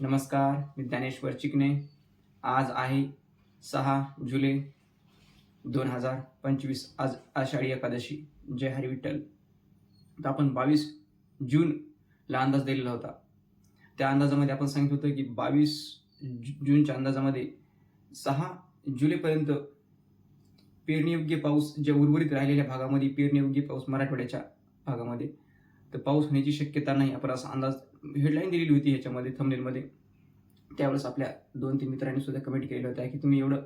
नमस्कार मी ज्ञानेश्वर चिकणे आज आहे सहा जुलै दोन हजार पंचवीस आज आषाढी एकादशी. जय हरी विठ्ठल. तर आपण बावीस जूनला अंदाज दिलेला होता. त्या अंदाजामध्ये आपण सांगितलं होतं की बावीस जूनच्या अंदाजामध्ये सहा जुलैपर्यंत पेरणीयोग्य पाऊस ज्या उर्वरित राहिलेल्या भागामध्ये पेरणीयोग्य पाऊस मराठवाड्याच्या भागामध्ये तर पाऊस होण्याची शक्यता नाही आपण असा अंदाज हेडलाईन दिलेली होती ह्याच्यामध्ये थंबनेलमध्ये त्यावेळेस आपल्या दोन तीन मित्रांनी सुद्धा कमेंट केलेलं होतं की तुम्ही एवढं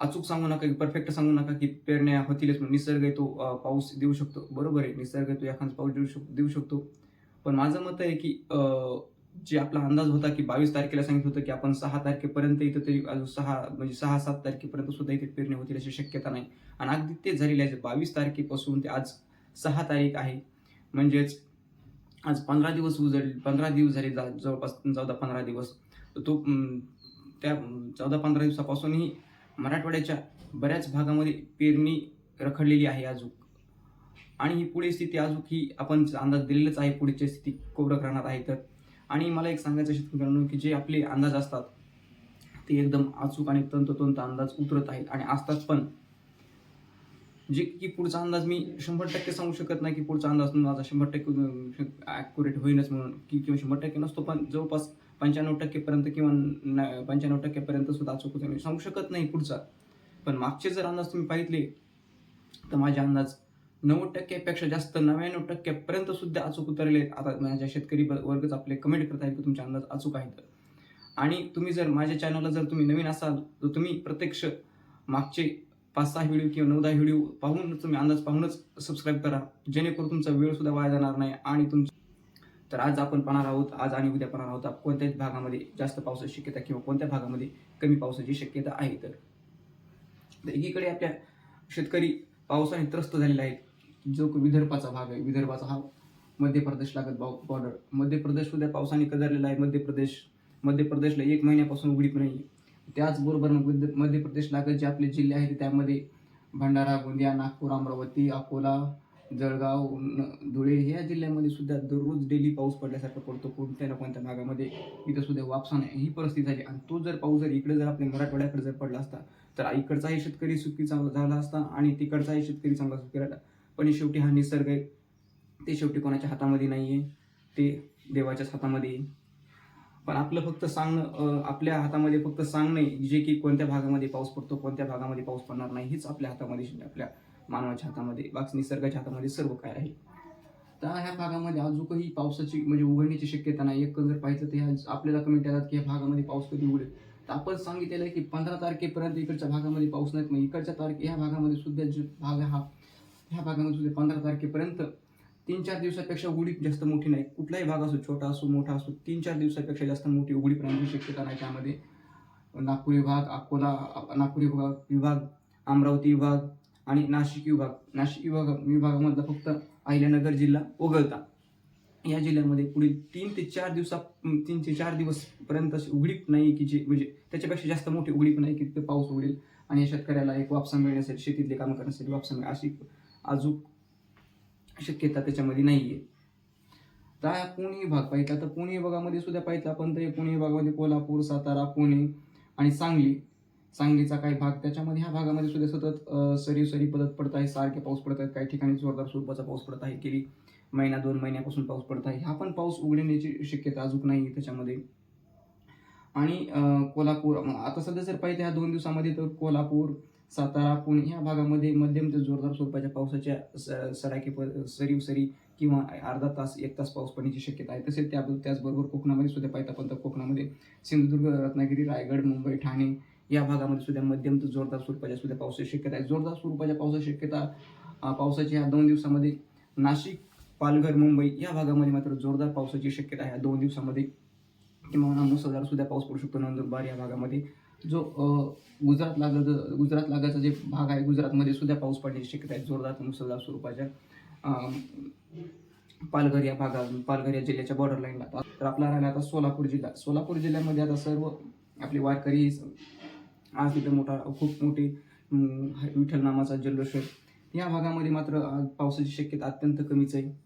अचूक सांगू नका की परफेक्ट सांगू नका की पेरण्या होतीलच म्हणून निसर्ग तो पाऊस देऊ शकतो. बरोबर आहे निसर्ग तो एखादा पाऊस देऊ शक देऊ शकतो. पण माझं मत आहे की जे आपला अंदाज होता की बावीस तारखेला सांगितलं होतं की आपण सहा तारखेपर्यंत इथं तरी अजून सहा म्हणजे सहा सात तारखेपर्यंत सुद्धा इथे पेरणी होतील अशी शक्यता नाही. आणि अगदी तेच झालेले आहे बावीस तारखेपासून ते आज सहा तारीख आहे. म्हणजेच आज पंधरा दिवस उजळले पंधरा दिवस झाले जा- जवळपास चौदा पंधरा दिवस तर तो त्या चौदा पंधरा दिवसापासूनही मराठवाड्याच्या बऱ्याच भागामध्ये पेरणी रखडलेली आहे अजून आणि ही पुढे स्थिती अजून ही आपण अंदाज दिलेलाच आहे पुढची स्थिती कोबरक राहणार आहे तर. आणि मला एक सांगायचं शेतकऱ्यांनो की जे आपले अंदाज असतात ते एकदम अचूक आणि तंतोतंत अंदाज उतरत आहेत. आणि असतात पण जे की पुढचा अंदाज मी शंभर टक्के सांगू शकत नाही की पुढचा अंदाज माझा शंभर टक्के ॲक्युरेट होईनच म्हणून. की किंवा शंभर टक्के नसतो पण जवळपास पंच्याण्णव टक्केपर्यंत किंवा न- पंच्याण्णव टक्केपर्यंत सुद्धा अचूक मी सांगू शकत नाही पुढचा. पण मागचे जर अंदाज तुम्ही पाहितले तर माझे अंदाज नव्वद टक्क्यापेक्षा जास्त नव्याण्णव टक्क्यापर्यंत सुद्धा अचूक उतरले. आता माझ्या शेतकरी ब- वर्गच आपले कमेंट करत आहेत की तुमचे अंदाज अचूक आहेत. आणि तुम्ही जर माझ्या चॅनलला जर तुम्ही नवीन असाल तर तुम्ही प्रत्यक्ष मागचे पाच सहा व्हिडिओ किंवा नऊ दहा व्हिडिओ पाहून तुम्ही अंदाज पाहूनच सबस्क्राईब करा. जेणेकरून तुमचा वेळसुद्धा वाया जाणार नाही आणि तुमचं तर आज आपण पाहणार आहोत आज आणि उद्या पाहणार आहोत कोणत्याच भागामध्ये जास्त पावसाची शक्यता किंवा कोणत्या भागामध्ये कमी पावसाची शक्यता आहे तर. एकीकडे आपल्या शेतकरी पावसाने त्रस्त झालेला आहेत. जो विदर्भाचा भाग आहे विदर्भाचा हा मध्य प्रदेश लागत बॉर्डर मध्य प्रदेश सुद्धा पावसाने कदरलेला आहे. मध्य प्रदेश मध्य प्रदेशला एक महिन्यापासून उघडीप नाही त्याचबरोबर मग मध्य प्रदेश लागत जे आपले जिल्हे आहेत त्यामध्ये भंडारा गोंदिया नागपूर अमरावती अकोला जळगाव न- धुळे ह्या जिल्ह्यामध्ये सुद्धा दररोज डेली पाऊस पडल्यासारखा पडतो. कोणत्या ना कोणत्या भागामध्ये इथं सुद्धा वापसा नाही. ही परिस्थिती झाली. आणि तो जर पाऊस जर इकडे जर आपल्या मराठवाड्याकडे जर पडला असता तर इकडचाही शेतकरी सुखी चांगला झाला असता आणि तिकडचाही शेतकरी चांगला सुखी राहिला. पण शेवटी हा निसर्ग आहे. ते शेवटी कोणाच्या हातामध्ये नाही आहे ते देवाच्याच हातामध्ये आहे. पण आपलं फक्त सांगणं आपल्या हातामध्ये फक्त सांगणे जे की कोणत्या भागामध्ये पाऊस पडतो कोणत्या भागामध्ये पाऊस पडणार नाही हेच आपल्या हातामध्ये आपल्या मानवाच्या हातामध्ये बाकी निसर्गाच्या हातामध्ये सर्व काय आहे. तर ह्या भागामध्ये अजूनही पावसाची म्हणजे उघडण्याची शक्यता नाही. एक जर पाहिजे तर ह्या आपल्याला कमेंट येतात की ह्या भागामध्ये पाऊस कधी उघडेल. तर आपण सांगितलेलं आहे की पंधरा तारखेपर्यंत इकडच्या भागामध्ये पाऊस नाहीत मग इकडच्या तारखे ह्या भागामध्ये सुद्धा जो भाग हा ह्या भागामध्ये सुद्धा पंधरा तारखेपर्यंत तीन चार दिवसापेक्षा उघडीप जास्त मोठी नाही. कुठलाही भाग असो छोटा असो मोठा असो तीन चार दिवसापेक्षा जास्त मोठी उघडीप राहण्याची शक्यता नाही त्यामध्ये. नागपूर विभाग अकोला नागपूर विभाग विभाग अमरावती विभाग आणि नाशिक विभाग. नाशिक विभाग विभागामधला फक्त अहिल्यानगर जिल्हा वगळता. या जिल्ह्यामध्ये पुढील तीन ते चार दिवसा तीन ते चार दिवसपर्यंत अशी उघडीप नाही की जे म्हणजे त्याच्यापेक्षा जास्त मोठी उघडीप नाही की ते पाऊस उघडेल. आणि या शेतकऱ्याला एक वापसा मिळण्यासाठी शेतीतले काम करण्यासाठी वापसा मिळेल. अशी अजून शक्यता त्याच्यामध्ये नाही आहे तर हा पुणे विभाग पाहिला तर पुणे विभागामध्ये सुद्धा पाहिजे. आपण तर पुणे विभागामध्ये कोल्हापूर सातारा पुणे आणि सांगली. सांगलीचा काही भाग. त्याच्यामध्ये ह्या भागामध्ये सुद्धा सतत सरी सरी पडत पडत आहे. सारखे पाऊस पडत आहेत. काही ठिकाणी जोरदार स्वरूपाचा पाऊस पडत आहे. गेली महिना दोन महिन्यापासून पाऊस पडत आहे. हा पण पाऊस उघडण्याची शक्यता अजून नाही आहे त्याच्यामध्ये. आणि कोल्हापूर आता सध्या जर पाहिजे ह्या दोन दिवसामध्ये तर कोल्हापूर सातारा पुणे ह्या भागामध्ये मध्यम ते जोरदार स्वरूपाच्या पावसाच्या स- सरीव प- सरी सरी किंवा अर्धा तास एक तास पाऊस पडण्याची शक्यता आहे. तसेच त्या त्याचबरोबर कोकणामध्ये सुद्धा पाहिजे आपण कोकणामध्ये सिंधुदुर्ग रत्नागिरी रायगड मुंबई ठाणे या भागामध्ये सुद्धा मध्यम ते जोरदार स्वरूपाच्या सुद्धा पावसाची शक्यता आहे. जोरदार स्वरूपाच्या पावसाची शक्यता पावसाची ह्या दोन दिवसामध्ये नाशिक पालघर मुंबई या भागामध्ये मात्र जोरदार पावसाची शक्यता आहे. ह्या दोन दिवसामध्ये किंवा मुसळधार सुद्धा पाऊस पडू शकतो. नंदुरबार या भागामध्ये जो गुजरात लागत गुजरात लागाचा जे भाग आहे गुजरातमध्ये सुद्धा पाऊस पडण्याची शक्यता आहे. जोरदार मुसळधार स्वरूपाच्या पालघर या भागात पालघर या जिल्ह्याच्या बॉर्डर लाईनला तर आपला राहिला आता सोलापूर जिल्हा. सोलापूर जिल्ह्यामध्ये आता सर्व आपले वारकरी आज तिथे मोठा खूप मोठी विठ्ठल नामाचा जल्लोष या भागामध्ये मात्र पावसाची शक्यता अत्यंत कमीच आहे.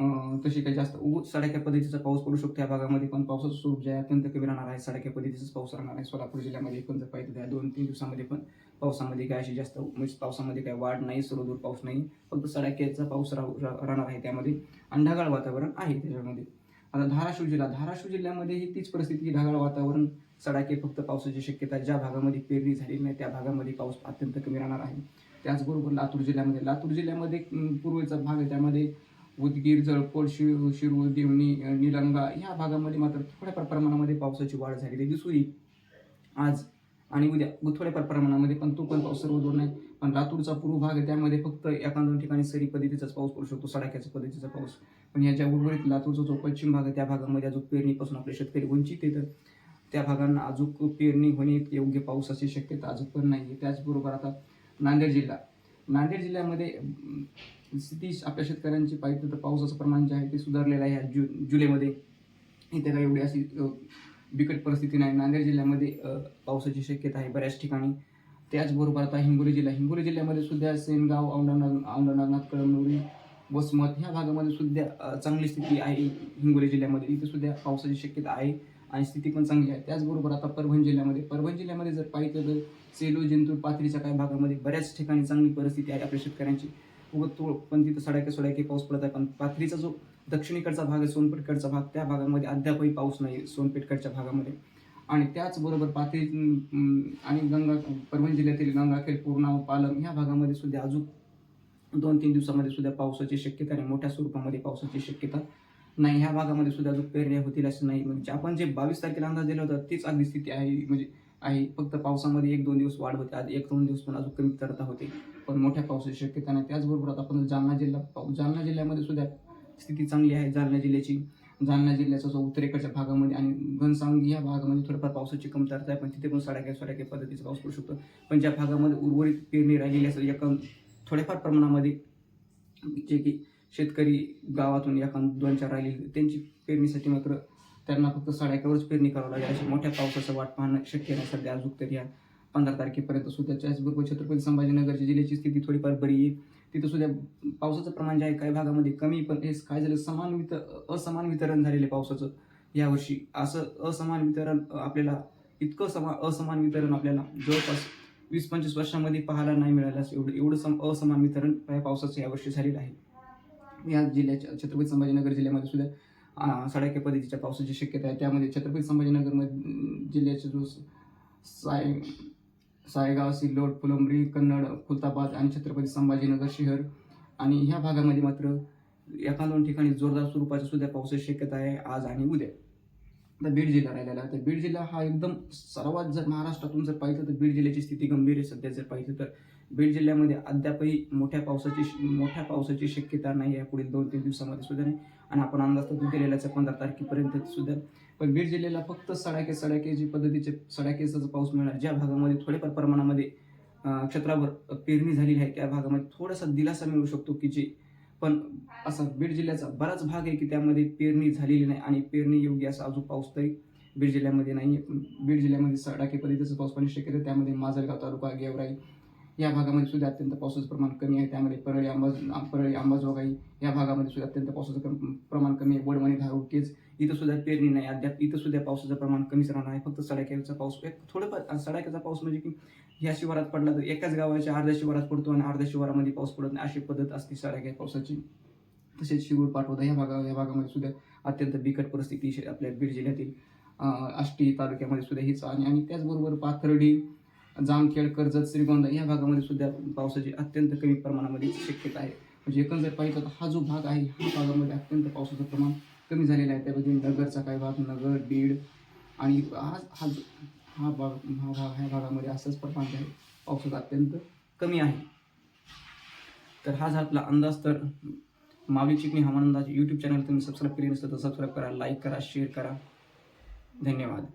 तशी काही जास्त उगू पद्धतीचा पाऊस पडू शकतो. या भागामध्ये पण पावसाचं स्वरूप जे आहे अत्यंत कमी राहणार आहे. सडाक्या पद्धतीचाच पाऊस राहणार आहे. सोलापूर जिल्ह्यामध्ये पण जर पाहिजे तर दोन तीन दिवसामध्ये पण पावसामध्ये काय अशी जास्त म्हणजे पावसामध्ये काय वाढ नाही सर्वदूर पाऊस नाही. फक्त सडाक्याचा पाऊस राहू- रा- राहणार आहे त्यामध्ये. आणि ढगाळ वातावरण आहे त्याच्यामध्ये. आता धाराशिव जिल्हा धाराशिव जिल्ह्यामध्ये ही तीच परिस्थिती ढगाळ वातावरण सडाके फक्त पावसाची शक्यता ज्या भागामध्ये पेरणी झालेली नाही त्या भागामध्ये पाऊस अत्यंत कमी राहणार आहे. त्याचबरोबर लातूर जिल्ह्यामध्ये लातूर जिल्ह्यामध्ये पूर्वेचा भाग आहे. त्यामध्ये उदगीर जळकोट शिर शिरूर देवणी निलंगा या भागामध्ये मात्र थोड्याफार प्रमाणामध्ये पावसाची वाढ झालेली दिसू येईल. आज आणि उद्या थोड्याफार प्रमाणामध्ये पण तो पण पाऊस सर्व दूर नाही पण लातूरचा पूर्व भाग आहे त्यामध्ये फक्त एका दोन ठिकाणी सरी पद्धतीचाच पाऊस पडू शकतो सडाक्याच्या पद्धतीचा पाऊस. पण याच्या उर्वरित लातूरचा जो पश्चिम भाग आहे त्या भागामध्ये अजून पेरणीपासून आपले शेतकरी वंचित आहे त्या भागांना अजून पेरणी होणे योग्य पावसाची शक्यता अजून पण नाही आहे त्याचबरोबर आता नांदेड जिल्हा. नांदेड जिल्ह्यामध्ये स्थिती आपल्या शेतकऱ्यांची पाहिजे तर पावसाचं प्रमाण जे आहे ते सुधारलेलं आहे ह्या जु जुलैमध्ये. इथे काही एवढी अशी बिकट परिस्थिती नाही. नांदेड जिल्ह्यामध्ये पावसाची शक्यता आहे बऱ्याच ठिकाणी. त्याचबरोबर आता हिंगोली जिल्हा. हिंगोली जिल्ह्यामध्ये सुद्धा सेनगाव औंढा औंढानाथ कळमनुरी वसमत ह्या भागामध्ये सुद्धा चांगली स्थिती आहे हिंगोली जिल्ह्यामध्ये. इथे सुद्धा पावसाची शक्यता आहे आणि स्थिती पण चांगली आहे. त्याचबरोबर आता परभणी जिल्ह्यामध्ये. परभणी जिल्ह्यामध्ये जर पाहिलं तर सेलू जिंतूर पाथरीच्या काही भागामध्ये बऱ्याच ठिकाणी चांगली परिस्थिती आहे आपल्या शेतकऱ्यांची. उगत तो पण तिथं सडाके सडाके पाऊस पडत आहे. पण पाथरीचा जो दक्षिणेकडचा भाग आहे सोनपेठकडचा भाग त्या भागामध्ये अद्यापही पाऊस नाही सोनपेठकडच्या भागामध्ये. आणि त्याचबरोबर पाथरी आणि गंगा परभणी जिल्ह्यातील गंगाखेड पूर्णा पालम ह्या भागामध्ये सुद्धा अजून दोन तीन दिवसामध्ये सुद्धा पावसाची शक्यता आणि मोठ्या स्वरूपामध्ये पावसाची शक्यता नाही. ह्या भागामध्ये सुद्धा अजून पेरण्या होतील असं नाही. म्हणजे आपण जे बावीस तारखेला अंदाज दिला होता तीच अगदी स्थिती आहे. म्हणजे आहे. फक्त पावसामध्ये एक दोन दिवस वाढ होते. आज एक दोन दिवस पण अजून कमी करता होते. पण मोठ्या पावसाची शक्यता नाही. त्याचबरोबर आता आपण जालना जिल्हा पाहू जालना जिल्ह्यामध्ये सुद्धा स्थिती चांगली आहे जालना जिल्ह्याची. जालना जिल्ह्याचा जो उत्तरेकडच्या भागामध्ये आणि घनसावंगी या भागामध्ये थोडंफार पावसाची कमतरता आहे पण तिथे पण सडाक्या सडाक्या पद्धतीचा पाऊस पडू शकतो. पण ज्या भागामध्ये उर्वरित पेरणी राहिलेली असेल एका थोड्याफार प्रमाणामध्ये जे की शेतकरी गावातून एका दोन चार राहिलेली त्यांची पेरणीसाठी मात्र त्यांना फक्त सडाक्यावरच पेरणी करावं लागेल. अशी मोठ्या पावसाचं वाट पाहणं शक्य नाही. सध्या अजून तरी या पंधरा तारखेपर्यंत सुद्धा त्याचबरोबर छत्रपती संभाजीनगर जिल्ह्याची स्थिती थोडीफार बरी आहे. तिथं सुद्धा पावसाचं प्रमाण जे आहे काही भागामध्ये कमी पण हे काय झालं समान वित असमान वितरण झालेलं पावसाचं यावर्षी. असं असमान वितरण आपल्याला इतकं समा असमान वितरण आपल्याला जवळपास वीस पंचवीस वर्षामध्ये पाहायला नाही मिळालं असं एवढं एवढं सम असमान वितरण या पावसाचं यावर्षी झालेलं आहे. या जिल्ह्याच्या छत्रपती संभाजीनगर जिल्ह्यामध्ये सुद्धा सडाक्या पद्धतीच्या पावसाची शक्यता आहे. त्यामध्ये छत्रपती संभाजीनगरमध्ये जिल्ह्याचा जो साय सायगाव सिल्लोड फुलंब्री कन्नड खुलताबाद आणि छत्रपती संभाजीनगर शहर. आणि ह्या भागामध्ये मात्र एका दोन ठिकाणी जोरदार स्वरूपाच्या सुद्धा पावसाची शक्यता आहे आज आणि उद्या. आता बीड जिल्हा राहिलेला तर बीड जिल्हा हा एकदम सर्वात जर महाराष्ट्रातून जर पाहिलं तर बीड जिल्ह्याची स्थिती गंभीर आहे सध्या जर पाहिलं तर. बीड जिल्ह्यामध्ये अद्यापही मोठ्या पावसाची मोठ्या पावसाची शक्यता नाही आहे. पुढील दोन तीन दिवसामध्ये सुद्धा नाही. आणि आपण अंदाज तर दिलेलाच आहे पंधरा तारखेपर्यंत सुद्धा. पण बीड जिल्ह्याला फक्त सडाके सडाके जी पद्धतीचे सडाकेचा पाऊस मिळणार ज्या भागामध्ये थोड्याफार प्रमाणामध्ये क्षेत्रावर पेरणी झालेली आहे त्या भागामध्ये थोडासा दिलासा मिळू शकतो की जे पण असा बीड जिल्ह्याचा बराच भाग आहे की त्यामध्ये पेरणी झालेली नाही आणि पेरणी योग्य असा अजून पाऊस तरी बीड जिल्ह्यामध्ये नाही बीड जिल्ह्यामध्ये सडाके पद्धतीचं पाऊस पडण्याची शक्यता आहे. त्यामध्ये माजलगाव तालुका गेवराई या भागामध्ये सुद्धा अत्यंत पावसाचं प्रमाण कमी आहे. त्यामध्ये परळी अंबाज परळी अंबाजोगाई या भागामध्ये सुद्धा अत्यंत पावसाचं प्रमाण कमी आहे. वडवणी धारूर केज इथं सुद्धा पेरणी नाही. अद्याप इथं सुद्धा पावसाचं प्रमाण कमीच राहणार आहे. फक्त सडाक्याचा पाऊस एक थोडंफार सडाक्याचा पाऊस म्हणजे की ह्या शिवारात पडला तर एकाच गावाच्या अर्ध्या शिवारात पडतो आणि अर्ध्या शिवारामध्ये पाऊस पडत नाही. अशी पद्धत असते सडाक्या पावसाची. तसेच शिरूर पाठवता या भागा या भागामध्ये सुद्धा अत्यंत बिकट परिस्थिती आपल्या बीड जिल्ह्यातील आष्टी तालुक्यामध्ये सुद्धा हीच आणि आणि त्याचबरोबर पाथर्डी जामखेड कर्जत श्रीगोंदा या भागामध्ये सुद्धा पावसाची अत्यंत कमी प्रमाणामध्ये शक्यता आहे. म्हणजे एकंदर पाहिजे पाहिलं तर हा जो भाग आहे ह्या भागामध्ये अत्यंत पावसाचं प्रमाण कमी झालेलं आहे. त्यामध्ये नगरचा काही भाग नगर बीड आणि हा हा जो हा भाग हा भाग ह्या भागामध्ये असंच प्रमाण आहे. पावसाचं अत्यंत कमी आहे. तर हा जर आपला अंदाज. तर मावली चिकणी हवामान अंदाज यूट्यूब चॅनल तुम्ही सबस्क्राईब केली नसतं तर सबस्क्राईब करा लाईक करा शेअर करा. धन्यवाद.